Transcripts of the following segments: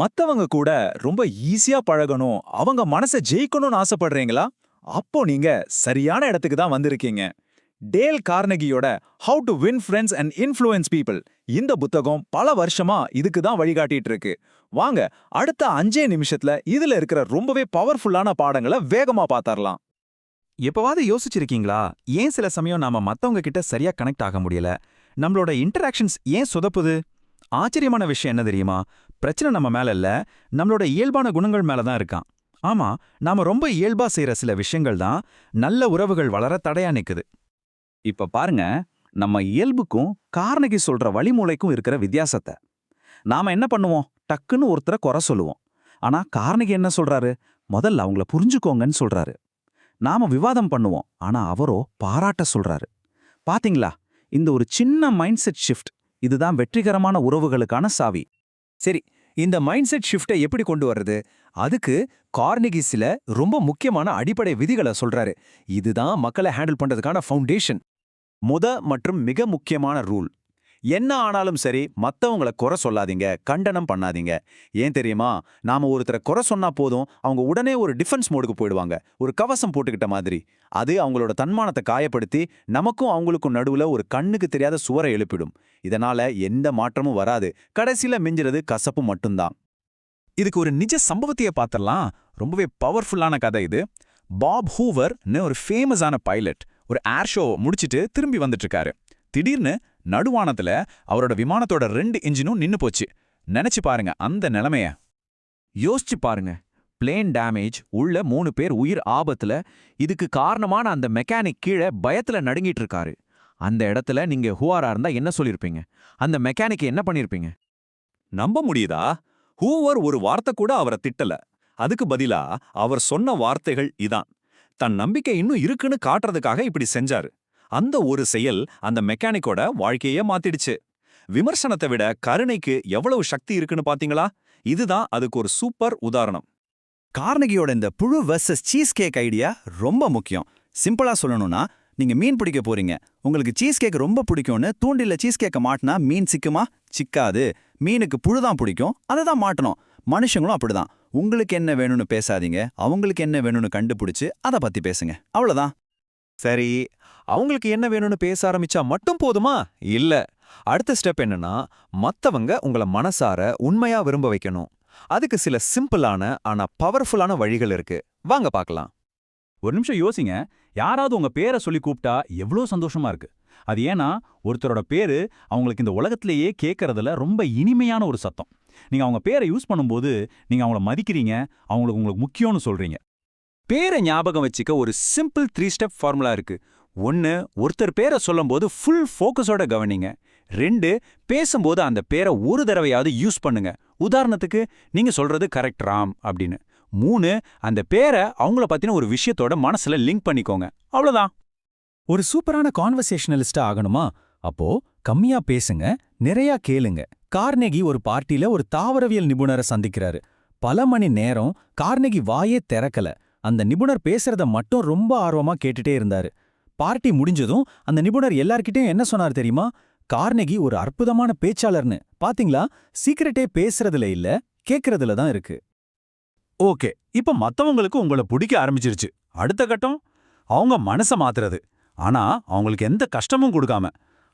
மத்தவங்க கூட ரொம்ப ஈஸியா பழகணும் அவங்க மனசை ஜெயிக்கணும்னு ஆசைப்படுறீங்களா? அப்போ நீங்க சரியான இடத்துக்கு தான் வந்திருக்கீங்க. Dale கார்னகியோட how to win friends and influence people இந்த புத்தகம் பல வருஷமா இதுக்கு தான் வழிகாட்டிட்டு இருக்கு. வாங்க அடுத்த அஞ்சே நிமிஷத்துல இதுல இருக்கிற ரொம்பவே பவர்ஃபுல்லான பாடங்களை வேகமா பார்த்தரலாம் எப்பவாவது யோசிச்சிருக்கீங்களா? ஏன் சில சமயம் நாம மத்தவங்க கிட்ட சரியா கனெக்ட் ஆக முடியல? நம்மளோட இன்டராக்ஷன்ஸ் ஏன் சொதப்புது? ஆச்சரியமான விஷயம் என்ன தெரியுமா? பிரச்சனை நம்ம மேல இல்ல நம்மளோட இயல்பான குணங்கள் மேல தான் இருக்கான். ஆமா நாம ரொம்ப இயல்பா செய்யற சில விஷயங்கள் தான் நல்ல உறவுகள் வளர தடையா நிக்குது. இப்ப பாருங்க நம்ம இயல்புக்கும் காரணிக்கு சொல்ற வழிமூலைக்கும் இருக்கிற வித்தியாசத்தை. நாம என்ன பண்ணுவோம்? டக்குன்னு ஒருத்தரை குறை சொல்லுவோம். ஆனா காரணிக்கு என்ன சொல்றாரு? முதல்ல அவங்கள புரிஞ்சுக்கோங்கன்னு சொல்றாரு. நாம விவாதம் பண்ணுவோம் ஆனா அவரோ பாராட்ட சொல்றாரு. பாத்தீங்களா? இந்த ஒரு சின்ன மைண்ட் செட் ஷிஃப்ட் இதுதான் வெற்றிகரமான உறவுகளுக்கான சாவி. சரி இந்த மைண்ட் செட் எப்படி கொண்டு வர்றது? அதுக்கு கார்னிகிஸில் ரொம்ப முக்கியமான அடிப்படை விதிகளை சொல்றாரு. இதுதான் மக்களை ஹேண்டில் பண்றதுக்கான ஃபவுண்டேஷன் முத மற்றும் மிக முக்கியமான ரூல் என்ன ஆனாலும் சரி மத்தவங்கள குறை சொல்லாதீங்க கண்டனம் பண்ணாதீங்க. ஏன் தெரியுமா? நாம ஒருத்தரை குறை சொன்னா போதும் அவங்க உடனே ஒரு டிஃபென்ஸ் மோடுக்கு போயிடுவாங்க. ஒரு கவசம் போட்டுக்கிட்ட மாதிரி. அது அவங்களோட தன்மானத்தை காயப்படுத்தி நமக்கும் அவங்களுக்கும் நடுவுல ஒரு கண்ணுக்கு தெரியாத சுவரை எழுப்பிடும். இதனால எந்த மாற்றமும் வராது. கடைசியில மிஞ்சுறது கசப்பு மட்டும்தான். இதுக்கு ஒரு நிஜ சம்பவத்தையே பார்த்தலாம் ரொம்பவே பவர்ஃபுல்லான கதை இது. பாப் ஹூவர்னு ஒரு ஃபேமஸான பைலட் ஒரு ஏர் ஷோ முடிச்சுட்டு திரும்பி வந்துட்டு இருக்காரு. திடீர்னு நடுவானத்துல அவரோட விமானத்தோட ரெண்டு இன்ஜினும் நின்னு போச்சு. நினைச்சு பாருங்க அந்த நிலைமைய. யோசிச்சு பாருங்க பிளேன் டேமேஜ் உள்ள மூணு பேர் உயிர் ஆபத்துல இதுக்கு காரணமான அந்த மெக்கானிக் கீழே பயத்துல நடுங்கிட்டு இருக்காரு. அந்த இடத்துல நீங்க ஹுவாரா இருந்தா என்ன சொல்லிருப்பீங்க? அந்த மெக்கானிக் என்ன பண்ணிருப்பீங்க? நம்ப முடியுதா? ஹூவர் ஒரு வார்த்தை கூட அவரை திட்டல. அதுக்கு பதிலா அவர் சொன்ன வார்த்தைகள் இதான். தன் நம்பிக்கை இன்னும் இருக்குன்னு காட்டுறதுக்காக இப்படி செஞ்சாரு. அந்த ஒரு செயல் அந்த மெக்கானிக்கோட வாழ்க்கையே மாத்திடுச்சு. விமர்சனத்தை விட கருணைக்கு எவ்வளவு சக்தி இருக்குன்னு பாத்தீங்களா? இதுதான் அதுக்கு ஒரு சூப்பர் உதாரணம். கார்னகியோட இந்த புழு வெர்சஸ் சீஸ் கேக் ஐடியா ரொம்ப முக்கியம். சிம்பிளா சொல்லணும்னா நீங்க மீன் பிடிக்க போறீங்க. உங்களுக்கு சீஸ் கேக் ரொம்ப பிடிக்கும்னு தூண்டில சீஸ் கேக்க மாட்டினா மீன் சிக்குமா? சிக்காது. மீனுக்கு புழு தான் பிடிக்கும். அதை தான் மாட்டணும். மனுஷங்களும் அப்படிதான். உங்களுக்கு என்ன வேணும்னு பேசாதீங்க. அவங்களுக்கு என்ன வேணும்னு கண்டுபிடிச்சு அதை பத்தி பேசுங்க. அவ்வளவுதான். சரி அவங்களுக்கு என்ன வேணும்னு பேச ஆரம்பிச்சா மட்டும் போதுமா? இல்ல அடுத்த ஸ்டெப் என்னன்னா மத்தவங்க உங்கள மனசார உண்மையா விரும்ப வைக்கணும். அதுக்கு சில சிம்பிளான ஆனா பவர்ஃபுல்லான வழிகள் இருக்கு. வாங்க பார்க்கலாம். ஒரு நிமிஷம் யோசிங்க. யாராவது உங்க பேரை சொல்லி கூப்பிட்டா எவ்வளோ சந்தோஷமா இருக்கு. அது ஏன்னா ஒருத்தரோட பேரு அவங்களுக்கு இந்த உலகத்திலேயே கேட்கறதுல ரொம்ப இனிமையான ஒரு சத்தம். நீங்க அவங்க பேரை யூஸ் பண்ணும்போது நீங்க அவங்கள மதிக்கிறீங்க அவங்களுக்கு உங்களுக்கு முக்கியம்னு சொல்றீங்க. பேரை ஞாபகம் வச்சுக்க ஒரு சிம்பிள் த்ரீ ஸ்டெப் ஃபார்முலா இருக்கு. ஒன்னு ஒருத்தர் பேரை சொல்லும்போது ஃபுல் ஃபோக்கஸோட கவனிங்க. ரெண்டு பேசும்போது அந்த பேரை ஒரு தடவையாவது யூஸ் பண்ணுங்க. உதாரணத்துக்கு நீங்க சொல்றது கரெக்ட் ராம் அப்படின்னு. மூணு அந்த பேரை அவங்கள பத்தின ஒரு விஷயத்தோட மனசுல லிங்க் பண்ணிக்கோங்க. அவ்வளவுதான். ஒரு சூப்பரான கான்வர்சேஷனலிஸ்டா ஆகணுமா? அப்போ கம்மியா பேசுங்க நிறையா கேளுங்க. கார்னெகி ஒரு பார்ட்டில ஒரு தாவரவியல் நிபுணரை சந்திக்கிறாரு. பல மணி நேரம் கார்னெகி வாயே திறக்கல. அந்த நிபுணர் பேசுறத மட்டும் ரொம்ப ஆர்வமா கேட்டுட்டே இருந்தாரு. பார்ட்டி முடிஞ்சதும் அந்த நிபுணர் எல்லார்கிட்டயும் என்ன சொன்னார் தெரியுமா? கார்னெகி ஒரு அற்புதமான பேச்சாளர்னு. பாத்தீங்களா? சீக்கிரட்டே பேசுறதுல இல்ல கேக்குறதுல தான் இருக்கு. ஓகே இப்ப மத்தவங்களுக்கு உங்களை பிடிக்க ஆரம்பிச்சிருச்சு. அடுத்த கட்டம்? அவங்க மனச மாத்துறது. ஆனா அவங்களுக்கு எந்த கஷ்டமும் கொடுக்காம.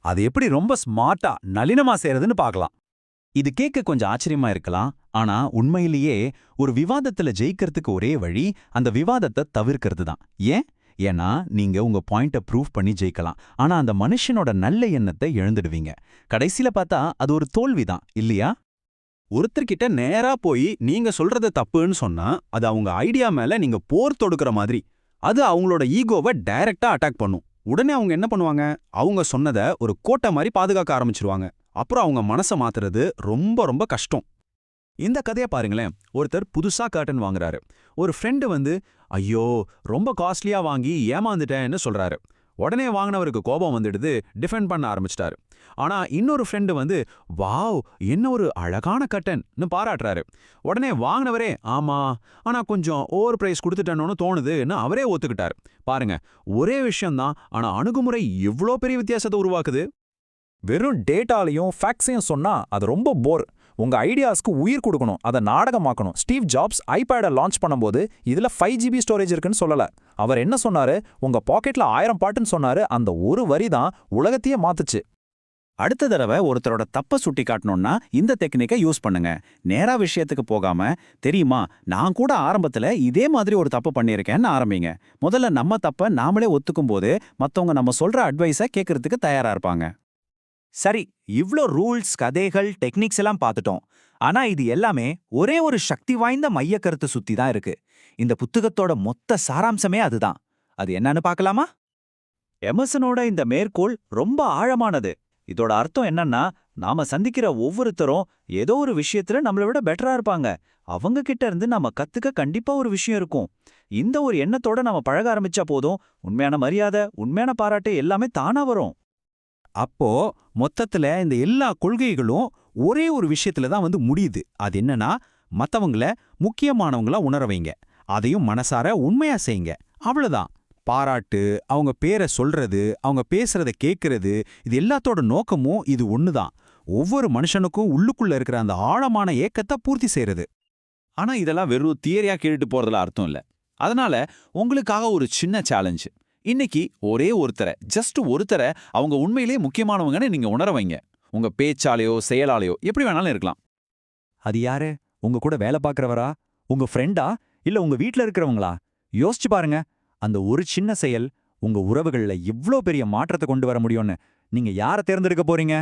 அது எப்படி ரொம்ப ஸ்மார்ட்டா நளினமா செய்யறதுன்னு பார்க்கலாம் இது கேட்க கொஞ்சம் ஆச்சரியமா இருக்கலாம். ஆனா உண்மையிலேயே ஒரு விவாதத்துல ஜெயிக்கிறதுக்கு ஒரே வழி அந்த விவாதத்தை தவிர்க்கிறது தான். ஏன்? ஏன்னா நீங்க உங்க பாயிண்ட்டை ப்ரூவ் பண்ணி ஜெயிக்கலாம். ஆனா அந்த மனுஷனோட நல்ல எண்ணத்தை எழுந்துடுவீங்க. கடைசியில பார்த்தா அது ஒரு தோல்விதான் இல்லையா? ஒருத்தர்கிட்ட நேரா போய் நீங்க சொல்றது தப்புன்னு சொன்னா அது அவங்க ஐடியா மேல நீங்க போர் தொடுக்கிற மாதிரி. அது அவங்களோட ஈகோவை டைரக்டா அட்டாக் பண்ணும். உடனே அவங்க என்ன பண்ணுவாங்க? அவங்க சொன்னதை ஒரு கோட்டை மாதிரி பாதுகாக்க ஆரம்பிச்சிருவாங்க. அப்புறம் அவங்க மனசை மாத்துறது ரொம்ப ரொம்ப கஷ்டம். இந்த கதையை பாருங்களேன். ஒருத்தர் புதுசா கர்டன் வாங்குறாரு. ஒரு ஃப்ரெண்டு வந்து ஐயோ ரொம்ப காஸ்ட்லியா வாங்கி ஏமாந்துட்டேன்னு சொல்றாரு. உடனே வாங்கினவருக்கு கோபம் வந்துடுது டிஃபெண்ட் பண்ண ஆரம்பிச்சிட்டாரு. ஆனா இன்னொரு ஃப்ரெண்டு வந்து வாவ் என்ன ஒரு அழகான கட்டன்னு பாராட்டுறாரு. உடனே வாங்கினவரே ஆமா ஆனா கொஞ்சம் ஓவர் பிரைஸ் கொடுத்துட்டேன்னு தோணுதுன்னு அவரே ஒத்துக்கிட்டாரு. பாருங்க ஒரே விஷயம்தான் ஆனா அணுகுமுறை இவ்ளோ பெரிய வித்தியாசத்தை உருவாக்குது? வெறும் டேட்டாலையும் ஃபேக்ஸையும் சொன்னா அது ரொம்ப போர். உங்க ஐடியாஸ்க்கு உயிர் கொடுக்கணும் அதை நாடகமாக்கணும். ஸ்டீவ் ஜாப்ஸ் ஐபேடை லான்ச் பண்ணும்போது இதுல ஃபைவ் ஜிபி ஸ்டோரேஜ் இருக்குன்னு சொல்லல. அவர் என்ன சொன்னாரு? உங்க பாக்கெட்ல ஆயிரம் பாட்டுன்னு சொன்னாரு. அந்த ஒரு வரி தான் உலகத்தையே மாத்துச்சு. அடுத்த தடவை ஒருத்தரோட தப்ப சுட்டி காட்டணும்னா இந்த டெக்னிக்கை யூஸ் பண்ணுங்க. நேரா விஷயத்துக்கு போகாம தெரியுமா? நான் கூட ஆரம்பத்துல இதே மாதிரி ஒரு தப்பு பண்ணியிருக்கேன்னு ஆரம்பிங்க. முதல்ல நம்ம தப்ப நாமளே ஒத்துக்கும் போது மத்தவங்க நம்ம சொல்ற அட்வைஸை கேட்கறதுக்கு தயாரா இருப்பாங்க. சரி இவ்ளோ ரூல்ஸ் கதைகள் டெக்னிக்ஸ் எல்லாம் பார்த்துட்டோம் ஆனா இது எல்லாமே ஒரே ஒரு சக்தி வாய்ந்த மைய கருத்து சுத்தி தான் இருக்கு. இந்த புத்தகத்தோட மொத்த சாராம்சமே அதுதான். அது என்னன்னு பார்க்கலாமா எமர்சனோட இந்த மேற்கோள் ரொம்ப ஆழமானது. இதோட அர்த்தம் என்னன்னா நாம சந்திக்கிற ஒவ்வொருத்தரும் ஏதோ ஒரு விஷயத்துல நம்மளை விட பெட்டரா இருப்பாங்க. அவங்க கிட்ட இருந்து நாம கத்துக்க கண்டிப்பா ஒரு விஷயம் இருக்கும். இந்த ஒரு எண்ணத்தோட நாம பழக ஆரம்பிச்சா போதும். உண்மையான மரியாதை உண்மையான பாராட்டு எல்லாமே தானா வரும். அப்போ மொத்தத்துல இந்த எல்லா கொள்கைகளும் ஒரே ஒரு விஷயத்துல தான் வந்து முடியுது. அது என்னன்னா மத்தவங்கள முக்கியமானவங்களா உணர வைங்க. அதையும் மனசார உண்மையா செய்யுங்க அவ்வளவுதான். பாராட்டு அவங்க பேரை சொல்றது அவங்க பேசுறத கேட்கறது இது எல்லாத்தோட நோக்கமும் இது ஒண்ணுதான். ஒவ்வொரு மனுஷனுக்கும் உள்ளுக்குள்ள இருக்கிற அந்த ஆழமான ஏக்கத்தை பூர்த்தி செய்யறது ஆனா இதெல்லாம் வெறும் தியரியா கேட்டுட்டு போறதுல அர்த்தம் இல்ல. அதனால உங்களுக்காக ஒரு சின்ன சேலஞ்சு இன்னைக்கு ஒரே ஒருத்தரை ஜஸ்ட் ஒருத்தரை அவங்க உண்மையிலேயே முக்கியமானவங்கன்னு நீங்க உணர வைங்க. உங்க பேச்சாலேயோ செயலாலேயோ எப்படி வேணாலும் இருக்கலாம். அது யாரு? உங்க கூட வேலை பார்க்கறவரா? உங்க ஃப்ரெண்டா இல்ல உங்க வீட்ல இருக்கிறவங்களா? யோசிச்சு பாருங்க. அந்த ஒரு சின்ன செயல் உங்க உறவுகள்ல இவ்ளோ பெரிய மாற்றத்தை கொண்டு வர முடியும்னு. நீங்க யாரை தேர்ந்தெடுக்க போறீங்க?